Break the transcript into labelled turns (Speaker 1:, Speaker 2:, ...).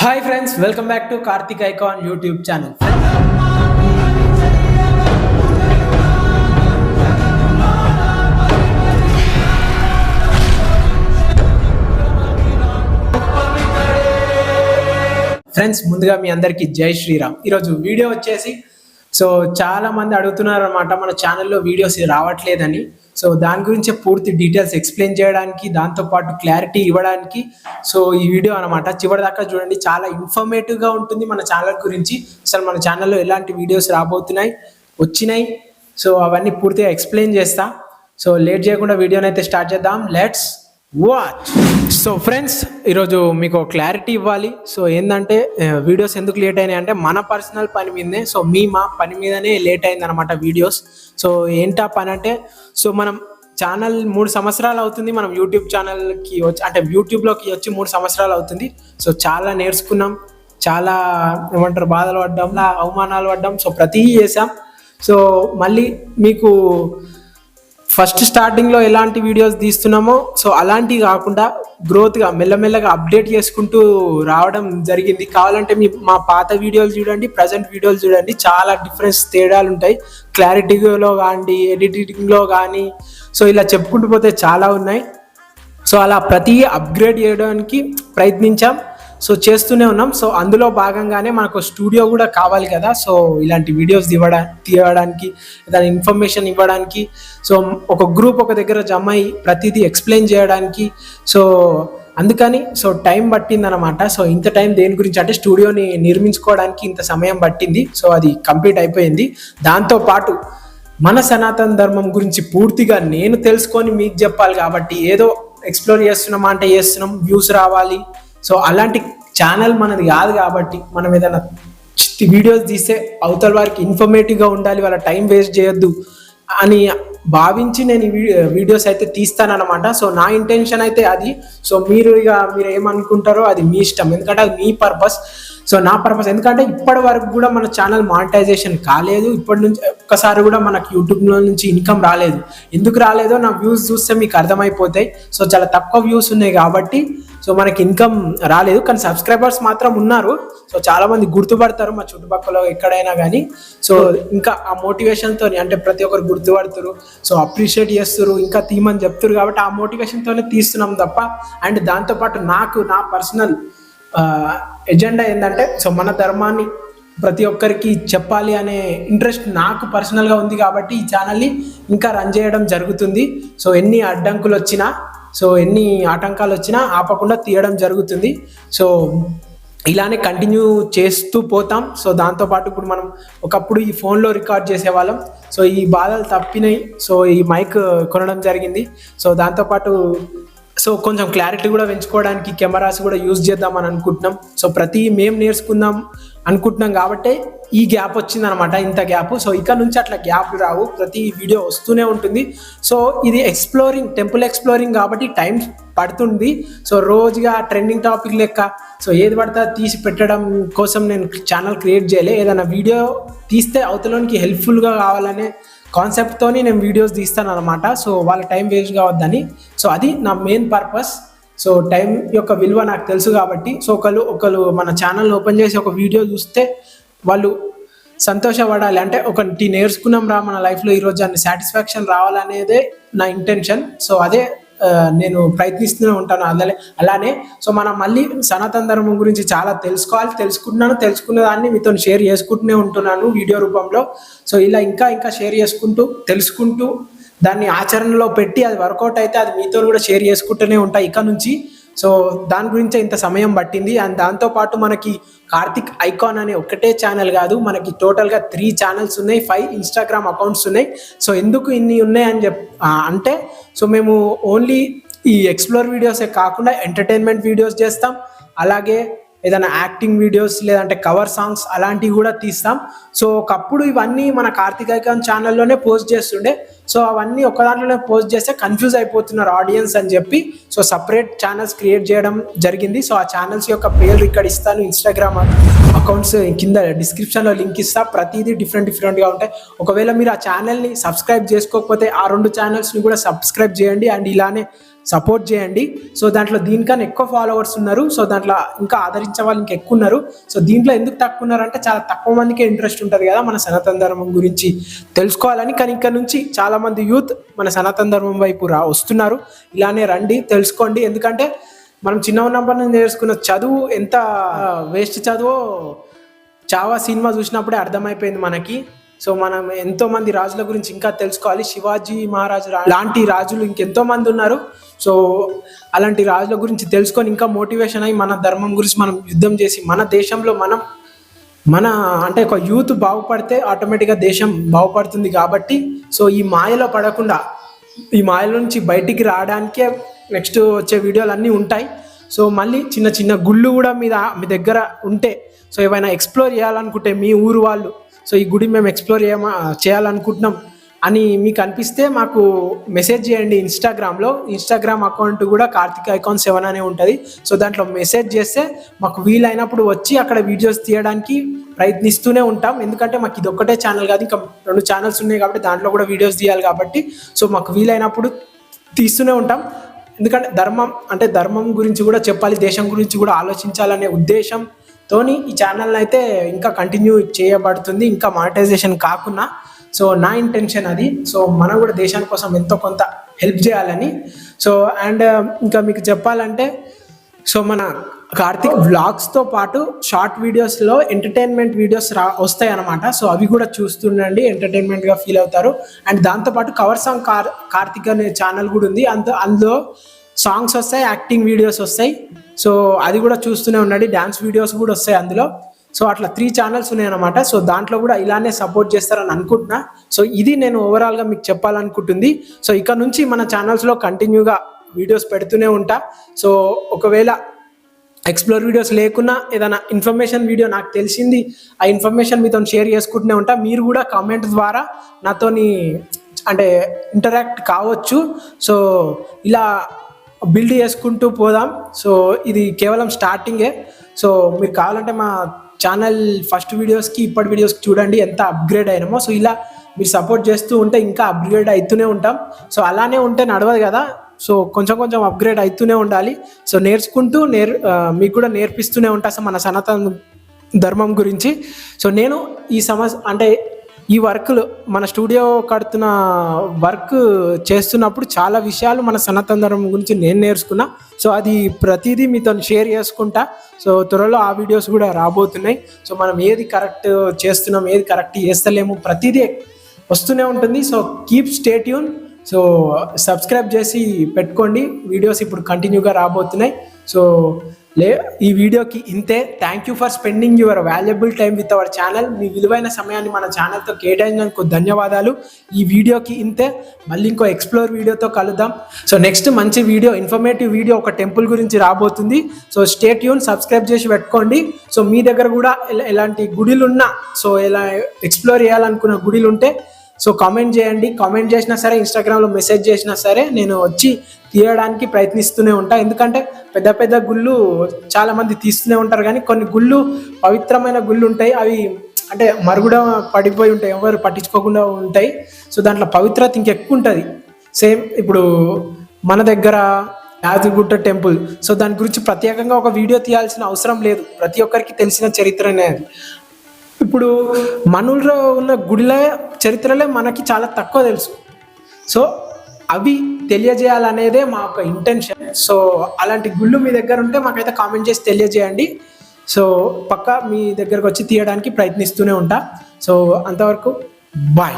Speaker 1: Hi friends welcome back to Karthik Icon YouTube channel. Friends ముందుగా మీ అందరికీ జై శ్రీరామ్. ఈరోజు వీడియో వచ్చేసి సో చాలా మంది అడుగుతున్నారు అనమాట మన ఛానల్లో వీడియోస్ రావట్లేదని. సో దాని గురించి పూర్తి డీటెయిల్స్ ఎక్స్ప్లెయిన్ చేయడానికి దాంతో పాటు క్లారిటీ ఇవ్వడానికి. సో ఈ వీడియో అనమాట చివరి దాకా చూడండి. చాలా ఇన్ఫర్మేటివ్గా ఉంటుంది మన ఛానల్ గురించి. అసలు మన ఛానల్లో ఎలాంటి వీడియోస్ రాబోతున్నాయి వచ్చినాయి. సో అవన్నీ పూర్తిగా ఎక్స్ప్లెయిన్ చేస్తా. సో లేట్ చేయకుండా వీడియోని అయితే స్టార్ట్ చేద్దాం. లెట్స్ వాచ్ సో ఫ్రెండ్స్ ఈరోజు మీకు క్లారిటీ ఇవ్వాలి. సో ఏంటంటే వీడియోస్ ఎందుకు లేట్ అయినాయి అంటే మన పర్సనల్ పని మీదనే సో మీ మా పని మీదనే లేట్ అయింది అనమాట వీడియోస్ సో ఏంటా పని అంటే సో మనం ఛానల్ మూడు సంవత్సరాలు అవుతుంది మనం యూట్యూబ్ ఛానల్కి వచ్చి అంటే యూట్యూబ్లోకి వచ్చి మూడు సంవత్సరాలు అవుతుంది. సో చాలా నేర్చుకున్నాం చాలా ఏమంటారు బాధలు పడ్డాం అవమానాలు పడ్డాం సో ప్రతి చేసాం సో మళ్ళీ మీకు ఫస్ట్ స్టార్టింగ్లో ఎలాంటి వీడియోస్ తీస్తున్నామో సో అలాంటివి కాకుండా గ్రోత్గా మెల్లమెల్లగా అప్డేట్ చేసుకుంటూ రావడం జరిగింది. కావాలంటే మీ మా పాత వీడియోలు చూడండి ప్రజెంట్ వీడియోలు చూడండి. చాలా డిఫరెన్స్ తేడాలు ఉంటాయి. క్లారిటీలో కానీ ఎడిటింగ్లో కానీ సో ఇలా చెప్పుకుంటూ పోతే చాలా ఉన్నాయి. సో అలా ప్రతి అప్గ్రేడ్ చేయడానికి ప్రయత్నించాం. సో చేస్తూనే ఉన్నాం. సో అందులో భాగంగానే మనకు స్టూడియో కూడా కావాలి కదా. సో ఇలాంటి వీడియోస్ ఇవ్వడా తీయడానికి దాని ఇన్ఫర్మేషన్ ఇవ్వడానికి సో ఒక గ్రూప్ ఒక దగ్గర జమ అయ్యి ప్రతిదీ ఎక్స్ప్లెయిన్ చేయడానికి సో అందుకని సో టైం పట్టిందనమాట సో ఇంత టైం దేని గురించి? అంటే స్టూడియోని నిర్మించుకోవడానికి ఇంత సమయం పట్టింది. సో అది కంప్లీట్ అయిపోయింది. దాంతో పాటు మన సనాతన ధర్మం గురించి పూర్తిగా నేను తెలుసుకొని మీకు చెప్పాలి కాబట్టి ఏదో ఎక్స్ప్లోర్ చేస్తున్నామా అంటే చేస్తున్నాం. వ్యూస్ రావాలి. సో అలాంటి ఛానల్ మనది కాదు కాబట్టి మనం ఏదైనా వీడియోస్ తీస్తే అవతల వారికి ఇన్ఫర్మేటివ్గా ఉండాలి వాళ్ళ టైం వేస్ట్ చేయొద్దు అని భావించి నేను వీడియోస్ అయితే తీస్తానన్నమాట. సో నా ఇంటెన్షన్ అయితే అది. సో మీరు ఇక మీరు ఏమనుకుంటారో అది మీ ఇష్టం. ఎందుకంటే అది మీ పర్పస్ సో నా పర్పస్ ఎందుకంటే ఇప్పటి వరకు కూడా మన ఛానల్ మానిటైజేషన్ కాలేదు. ఇప్పటి నుంచి ఒక్కసారి కూడా మనకు యూట్యూబ్లో నుంచి ఇన్కమ్ రాలేదు. ఎందుకు రాలేదో నా వ్యూస్ చూస్తే మీకు అర్థమైపోతాయి. సో చాలా తక్కువ వ్యూస్ ఉన్నాయి కాబట్టి సో మనకి ఇన్కమ్ రాలేదు కానీ సబ్స్క్రైబర్స్ మాత్రం ఉన్నారు. సో చాలా మంది గుర్తుపడతారు మా చుట్టుపక్కల ఎక్కడైనా కానీ. సో ఇంకా ఆ మోటివేషన్తో అంటే ప్రతి ఒక్కరు గుర్తుపడతారు. సో అప్రిషియేట్ చేస్తారు ఇంకా తీయమని చెప్తారు కాబట్టి ఆ మోటివేషన్తోనే తీస్తున్నాం తప్ప అండ్ దాంతోపాటు నాకు నా పర్సనల్ ఎజెండా ఏంటంటే సో మన ధర్మాన్ని ప్రతి ఒక్కరికి చెప్పాలి అనే ఇంట్రెస్ట్ నాకు పర్సనల్గా ఉంది కాబట్టి ఈ ఛానల్ని ఇంకా రన్ చేయడం జరుగుతుంది. సో ఎన్ని అడ్డంకులు వచ్చినా సో ఎన్ని ఆటంకాలు వచ్చినా ఆపకుండా తీయడం జరుగుతుంది. సో ఇలానే కంటిన్యూ చేస్తూ పోతాం. సో దాంతోపాటు ఇప్పుడు మనం ఒకప్పుడు ఈ ఫోన్లో రికార్డ్ చేసేవాళ్ళం. సో ఈ బాధలు తప్పినాయి. సో ఈ మైక్ కొనడం జరిగింది. సో దాంతోపాటు సో కొంచెం క్లారిటీ కూడా పెంచుకోవడానికి కెమెరాస్ కూడా యూజ్ చేద్దామని అనుకుంటున్నాం. సో ప్రతి మేము నేర్చుకుందాం అనుకుంటున్నాం కాబట్టి ఈ గ్యాప్ వచ్చిందనమాట ఇంత గ్యాప్ సో ఇక్కడ నుంచి అట్లా గ్యాప్ రావు ప్రతి వీడియో వస్తూనే ఉంటుంది. సో ఇది ఎక్స్ప్లోరింగ్ టెంపుల్ ఎక్స్ప్లోరింగ్ కాబట్టి టైం పడుతుంది. సో రోజుగా ట్రెండింగ్ టాపిక్ లెక్క. సో ఏది పడితే తీసి పెట్టడం కోసం నేను ఛానల్ క్రియేట్ చేయలే. ఏదైనా వీడియో తీస్తే అవతలోనికి హెల్ప్ఫుల్గా కావాలనే కాన్సెప్ట్తోని నేను వీడియోస్ తీస్తాను అనమాట సో వాళ్ళ టైం వేస్ట్ కావద్దని. సో అది నా మెయిన్ పర్పస్. సో టైం యొక్క విలువ నాకు తెలుసు కాబట్టి. సో ఒకళ్ళు ఒకళ్ళు మన ఛానల్ ఓపెన్ చేసి ఒక వీడియో చూస్తే వాళ్ళు సంతోషపడాలి. అంటే ఒకటి నేర్చుకున్నాం రా మన లైఫ్లో ఈరోజు అన్ని సాటిస్ఫాక్షన్ రావాలనేదే నా ఇంటెన్షన్. సో అదే నేను ప్రయత్నిస్తూనే ఉంటాను. అలానే అలానే సో మనం మళ్ళీ సనాతన ధర్మం గురించి చాలా తెలుసుకోవాలి తెలుసుకుంటున్నాను తెలుసుకున్న దాన్ని మీతో షేర్ చేసుకుంటూనే ఉంటున్నాను వీడియో రూపంలో. సో ఇలా ఇంకా ఇంకా షేర్ చేసుకుంటూ తెలుసుకుంటూ దాన్ని ఆచరణలో పెట్టి అది వర్కౌట్ అయితే అది మీతో కూడా షేర్ చేసుకుంటూనే ఉంటాయి ఇక నుంచి సో దాని గురించే ఇంత సమయం పట్టింది. అండ్ దాంతోపాటు మనకి కార్తిక్ ఐకాన్ అనే ఒకటే ఛానల్ కాదు మనకి టోటల్గా త్రీ ఛానల్స్ ఉన్నాయి ఫైవ్ ఇన్స్టాగ్రామ్ అకౌంట్స్ ఉన్నాయి. సో ఎందుకు ఇన్ని ఉన్నాయి అని చెప్ అంటే సో మేము ఓన్లీ ఈ ఎక్స్ప్లోర్ వీడియోసే కాకుండా ఎంటర్టైన్మెంట్ వీడియోస్ చేస్తాం. అలాగే ఏదైనా యాక్టింగ్ వీడియోస్ లేదంటే కవర్ సాంగ్స్ అలాంటివి కూడా తీస్తాం. సో ఒకప్పుడు ఇవన్నీ మన కార్తిక్ ఐకాన్ ఛానల్లోనే పోస్ట్ చేస్తుండే. సో అవన్నీ ఒక దాంట్లోనే పోస్ట్ చేస్తే కన్ఫ్యూజ్ అయిపోతున్నారు ఆడియన్స్ అని చెప్పి. సో సపరేట్ ఛానల్స్ క్రియేట్ చేయడం జరిగింది. సో ఆ ఛానల్స్ యొక్క పేర్లు ఇక్కడ ఇస్తాను. ఇన్స్టాగ్రామ్ అకౌంట్స్ కింద డిస్క్రిప్షన్లో లింక్ ఇస్తా. ప్రతిదీ డిఫరెంట్ డిఫరెంట్గా ఉంటాయి. ఒకవేళ మీరు ఆ ఛానల్ని సబ్స్క్రైబ్ చేసుకోకపోతే ఆ రెండు ఛానల్స్ని కూడా సబ్స్క్రైబ్ చేయండి. అండ్ ఇలానే సపోర్ట్ చేయండి. సో దాంట్లో దీనికన్నా ఎక్కువ ఫాలోవర్స్ ఉన్నారు. సో దాంట్లో ఇంకా ఆదరించే వాళ్ళు ఇంకా ఎక్కువ ఉన్నారు. సో దీంట్లో ఎందుకు తక్కువ ఉన్నారంటే చాలా తక్కువ మందికే ఇంట్రెస్ట్ ఉంటుంది కదా మన సనాతన ధర్మం గురించి తెలుసుకోవాలని. కానీ ఇక్కడ నుంచి చాలా మంది యూత్ మన సనాతన ధర్మం వైపు రా వస్తున్నారు. ఇలానే రండి తెలుసుకోండి. ఎందుకంటే మనం చిన్న ఉన్నప్పటి నుంచి నేర్చుకున్న చదువు ఎంత వేస్ట్ చదువో చావా సినిమా చూసినప్పుడే అర్థమైపోయింది మనకి. సో మనం ఎంతో మంది రాజుల గురించి ఇంకా తెలుసుకోవాలి. శివాజీ మహారాజు లాంటి రాజులు ఇంకెంతో మంది ఉన్నారు. సో అలాంటి రాజుల గురించి తెలుసుకొని ఇంకా మోటివేషన్ అయ్యి మన ధర్మం గురించి మనం యుద్ధం చేసి మన దేశంలో మనం మన అంటే ఒక యూత్ బాగుపడితే ఆటోమేటిక్గా దేశం బాగుపడుతుంది కాబట్టి సో ఈ మాయలో పడకుండా ఈ మాయలో నుంచి బయటికి రావడానికే నెక్స్ట్ వచ్చే వీడియోలు అన్నీ ఉంటాయి. సో మళ్ళీ చిన్న చిన్న గుళ్ళు కూడా మీద మీ దగ్గర ఉంటే సో ఏమైనా ఎక్స్ప్లోర్ చేయాలనుకుంటే మీ ఊరు వాళ్ళు సో ఈ గుడి మేము ఎక్స్ప్లోర్ చేయమా చేయాలనుకుంటున్నాం. అని మీకు అనిపిస్తే మాకు మెసేజ్ చేయండి ఇన్స్టాగ్రామ్లో. ఇన్స్టాగ్రామ్ అకౌంట్ కూడా కార్తిక్ ఐకాన్ సెవెన్ అనే ఉంటుంది. సో దాంట్లో మెసేజ్ చేస్తే మాకు వీలైనప్పుడు వచ్చి అక్కడ వీడియోస్ తీయడానికి ప్రయత్నిస్తూనే ఉంటాం. ఎందుకంటే మాకు ఇది ఒక్కటే ఛానల్ కాదు ఇంకా రెండు ఛానల్స్ ఉన్నాయి కాబట్టి దాంట్లో కూడా వీడియోస్ తీయాలి కాబట్టి. సో మాకు వీలైనప్పుడు తీస్తూనే ఉంటాం. ఎందుకంటే ధర్మం అంటే ధర్మం గురించి కూడా చెప్పాలి దేశం గురించి కూడా ఆలోచించాలనే ఉద్దేశం తోని ఈ ఛానల్ అయితే ఇంకా కంటిన్యూ చేయబడుతుంది ఇంకా మానిటైజేషన్ కాకుండా సో నా ఇంటెన్షన్ అది. సో మనం కూడా దేశాని కోసం ఎంతో కొంత హెల్ప్ చేయాలని. సో అండ్ um, ఇంకా మీకు చెప్పాలంటే సో మన కార్తిక్ వ్లాగ్స్తో పాటు షార్ట్ వీడియోస్లో ఎంటర్టైన్మెంట్ వీడియోస్ రా వస్తాయి అనమాట సో అవి కూడా చూస్తుండండి ఎంటర్టైన్మెంట్గా ఫీల్ అవుతారు. అండ్ దాంతోపాటు కవర్ సాంగ్ కార్ కార్తిక్ అనే ఛానల్ కూడా ఉంది. అంత అందులో సాంగ్స్ వస్తాయి యాక్టింగ్ వీడియోస్ వస్తాయి. సో అది కూడా చూస్తూనే ఉండండి. డ్యాన్స్ వీడియోస్ కూడా వస్తాయి అందులో. సో అట్లా త్రీ ఛానల్స్ ఉన్నాయన్నమాట. సో దాంట్లో కూడా ఇలానే సపోర్ట్ చేస్తారని అనుకుంటున్నా. సో ఇది నేను ఓవరాల్గా మీకు చెప్పాలనుకుంటుంది. సో ఇక నుంచి మన ఛానల్స్లో కంటిన్యూగా వీడియోస్ పెడుతూనే ఉంటా. సో ఒకవేళ ఎక్స్ప్లోర్ వీడియోస్ లేకున్నా ఏదైనా ఇన్ఫర్మేషన్ వీడియో నాకు తెలిసింది ఆ ఇన్ఫర్మేషన్ మీతో షేర్ చేసుకుంటూనే ఉంటా. మీరు కూడా కామెంట్ ద్వారా నాతోని అంటే ఇంటరాక్ట్ కావచ్చు. సో ఇలా బిల్డ్ చేసుకుంటూ పోదాం. సో ఇది కేవలం స్టార్టింగే సో మీరు కావాలంటే మా ఛానల్ ఫస్ట్ వీడియోస్కి ఇప్పటి వీడియోస్కి చూడండి ఎంత అప్గ్రేడ్ అయినామో. సో ఇలా మీరు సపోర్ట్ చేస్తూ ఉంటే ఇంకా అప్గ్రేడ్ అవుతూనే ఉంటాం. సో అలానే ఉంటే నడవదు కదా. సో కొంచెం కొంచెం అప్గ్రేడ్ అవుతూనే ఉండాలి. సో నేర్చుకుంటూ నేర్ మీకు కూడా నేర్పిస్తూనే ఉంటా. సో మన సనాతన ధర్మం గురించి. సో నేను ఈ సమస్య అంటే ఈ వర్క్లు మన స్టూడియో కడుతున్న వర్క్ చేస్తున్నప్పుడు చాలా విషయాలు మన సనాతన ధర్మం గురించి నేను నేర్చుకున్నా. సో అది ప్రతిదీ మీతో షేర్ చేసుకుంటా. సో త్వరలో ఆ వీడియోస్ కూడా రాబోతున్నాయి. సో మనం ఏది కరెక్ట్ చేస్తున్నాం ఏది కరెక్ట్ చేస్తలేము ప్రతిదీ వస్తూనే ఉంటుంది. So keep stay tuned so subscribe చేసి పెట్టుకోండి. వీడియోస్ ఇప్పుడు కంటిన్యూగా రాబోతున్నాయి. సో లే ఈ వీడియోకి ఇంతే. Thank you for spending your valuable time with our channel మీ విలువైన సమయాన్ని మన ఛానల్తో కేటాయించినందుకు ధన్యవాదాలు. ఈ వీడియోకి ఇంతే. మళ్ళీ ఇంకో ఎక్స్ప్లోర్ వీడియోతో కలుద్దాం. సో నెక్స్ట్ మంచి వీడియో ఇన్ఫర్మేటివ్ వీడియో ఒక టెంపుల్ గురించి రాబోతుంది. సో స్టేట్ యూన్ సబ్స్క్రైబ్ చేసి పెట్టుకోండి. సో మీ దగ్గర కూడా ఎలాంటి గుడిలు ఉన్నా సో ఎలా ఎక్స్ప్లోర్ చేయాలనుకున్న గుడిలు ఉంటే సో కామెంట్ చేయండి. కామెంట్ చేసినా సరే ఇన్స్టాగ్రామ్లో మెసేజ్ చేసినా సరే నేను వచ్చి తీయడానికి ప్రయత్నిస్తూనే ఉంటా. ఎందుకంటే పెద్ద పెద్ద గుళ్ళు చాలామంది తీస్తూనే ఉంటారు కానీ కొన్ని గుళ్ళు పవిత్రమైన గుళ్ళు ఉంటాయి. అవి అంటే మరుగుడ పడిపోయి ఉంటాయి. ఎవరు పట్టించుకోకుండా ఉంటాయి. సో దాంట్లో పవిత్రత ఇంకెక్కువ ఉంటుంది. సేమ్ ఇప్పుడు మన దగ్గర యాదగిరిగుట్ట టెంపుల్. సో దాని గురించి ప్రత్యేకంగా ఒక వీడియో తీయాల్సిన అవసరం లేదు. ప్రతి ఒక్కరికి తెలిసిన చరిత్రనే అది. ఇప్పుడు మనూరులో ఉన్న గుడిలో చరిత్రలే మనకి చాలా తక్కువ తెలుసు. సో అవి తెలియజేయాలనేదే మా యొక్క ఇంటెన్షన్ సో అలాంటి గుళ్ళు మీ దగ్గర ఉంటే మాకైతే కామెంట్ చేసి తెలియజేయండి. సో పక్కా మీ దగ్గరకు వచ్చి తీయడానికి ప్రయత్నిస్తూనే ఉంటా. సో అంతవరకు బాయ్